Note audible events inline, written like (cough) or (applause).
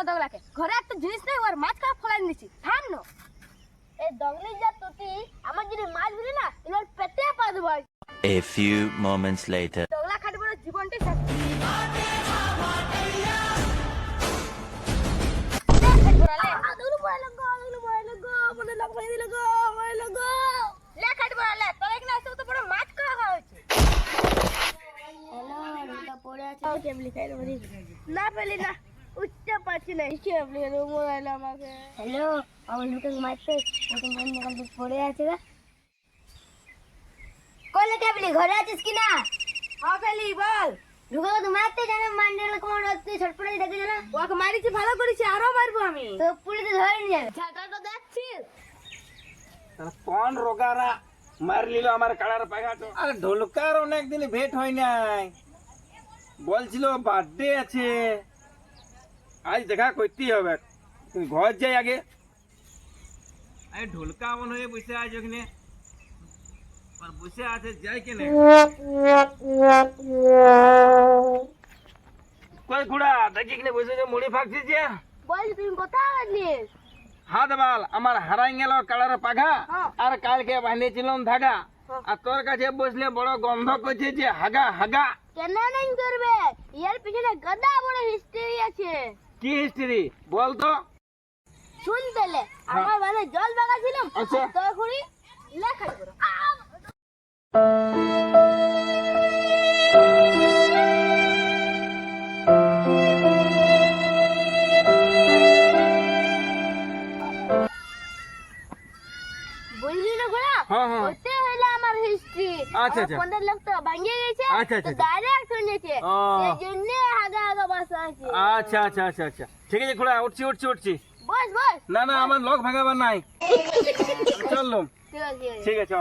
না দগলাকে। ঘরে একটা জিনিস নেই ওর মাছ কাপ ফলাই নিছি। থাম না। এই দগলি যা তুই আমার যদি মাছ দিলি না তোর পেটে পা দেব A few moments later. দগলা খাটবো জীবনটা শেষ। না পেলি না। উঠতে পারছি না রুম আইলো আমাকে। হ্যালো আমার লুকে মারতে দোকান পড়ে আছে গা। কলে কেবলি ঘরে আছিস কি না হ্যাঁ বল। ঢুকে তো মারতে জানো মান্ডেল কোন তুই ছটপটে দেখে জানো? ওকে মারিছি ভালো করেছি আরও মারবো আমি। তো পুলিশে ধরে নিয়ে যাবে। ছাতাটা দেখছিস কোন রোগারা মার নিল আমার কাড়ার পাখাটো আর ঢোলকার অনেক দিন ভেট হয় নাই। বলছিল বার্থডে আছে। আজ দেখা করতেই হবে তুমি ঘর যাই আগে আরে ঢোলকা মনে হয়ে বসে আছে ওখানে আর বসে আছে যাই কেনে কই ঘোড়া দেখি কিনে বসে যে মুড়ি ফাঁকছিস যে বল তুমি কোথায় গেছিস হাত বাল আমার হারাই গেল কালার পাঘা হ্যাঁ। আর কালকে বাঁধিয়েছিলাম ধাগা আর তোর কাছে বসলে বড় গন্ধ করছে যে হাগা হাগা কেন নাই করবে এর পিছনে গদা বড় হিস্ট্রি আছে কি হিস্ট্রি বল তো শুন তাহলে আমার মানে জল বাগাছিলাম আচ্ছা। তোর খুঁড়ি লেখা করো বুঝলি না হ্যাঁ, হ্যাঁ। ওতে হইল আমার হিস্ট্রি আচ্ছা, আচ্ছা। লাখ টাকা ভাঙিয়ে গেছে আচ্ছা, আচ্ছা, আচ্ছা। ডাইরেক্ট শুনেছে। জন্য বাসা আছে আচ্ছা আচ্ছা আচ্ছা আচ্ছা। ঠিক আছে খোড়া উঠছি উঠছি উঠছি। বস বস। না না আমার লক ভাঙাবার নাই। (laughs) চললাম ঠিক আছে ঠিক আছে।